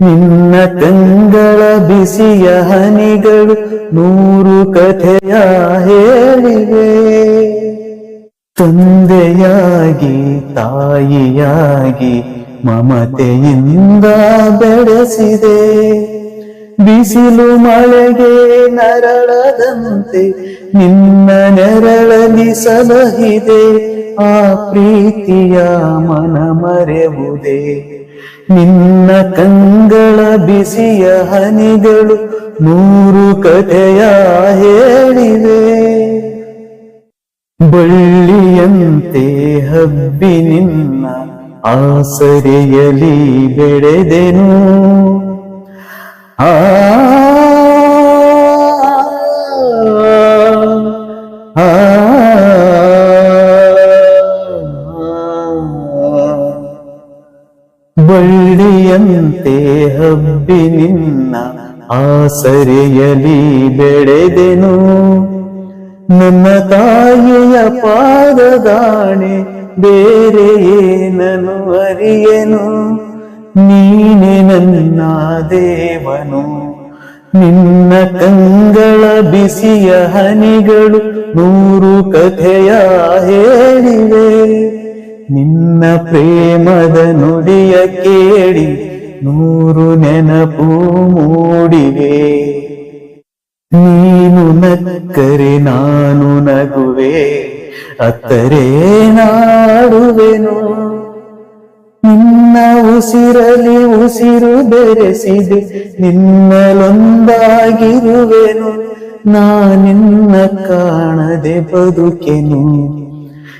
ನಿನ್ನ ಕಂಗಳ ಬಿಸಿಯ ಹನಿಗಳು ನೂರು ಕಥೆಯ ಹೇಳಿವೆ. ತಂದೆಯಾಗಿ, ತಾಯಿಯಾಗಿ ಮಮತೆಯಿಂದ ಬೆಳೆಸಿದೆ. ಬಿಸಿಲು ಮಳೆಗೆ ನರಳದಂತೆ ನಿನ್ನ ನೆರಳಲ್ಲಿ ಸಲಹಿದೆ. ಆ ಪ್ರೀತಿಯ ಮನ ಮರೆವುದೇ ನಿನ್ನ ಕಂಗಳ ಬಿಸಿಯ ಹನಿಗಳು ನೂರು ಕಥೆಯ ಹೇಳಿವೆ. ಬಳ್ಳಿಯಂತೆ ಹಬ್ಬಿ ನಿನ್ನ ಆಸರೆಯಲಿ ಬೆಳೆದೆನು. ಆ ಆ, ಬಳ್ಳಿಯಂತೆ ಹಬ್ಬಿ ನಿನ್ನ ಆಸರೆಯಲಿ ಬೆಳೆದೆನು. ನನ್ನ ತಾಯಿಯ ಪಾದದಾಣೆ ಬೇರೆ ಏನನು ಅರಿಯನು? ನೀನೆ ನನ್ನ ದೇವನು. ನಿನ್ನ ಕಂಗಳ ಬಿಸಿಯ ಹನಿಗಳು ನೂರು ಕಥೆಯ ಹೇಳಿವೆ. ನಿನ್ನ ಪ್ರೇಮದ ನುಡಿಯ ಕೇಳಿ ನೂರು ನೆನಪು ಮೂಡಿವೆ. ನೀನು ನಕ್ಕರೆ ನಾನು ನಗುವೆ, ಅತ್ತರೆ ನಾಡುವೆನು. ನಿನ್ನ ಉಸಿರಲಿ ಉಸಿರು ಬೆರೆಸಿದೆ ನಿನ್ನಲೊಂದಾಗಿರುವೆನು ನಾನಿನ್ನ ಕಾಣದೆ ಬದುಕೆನು.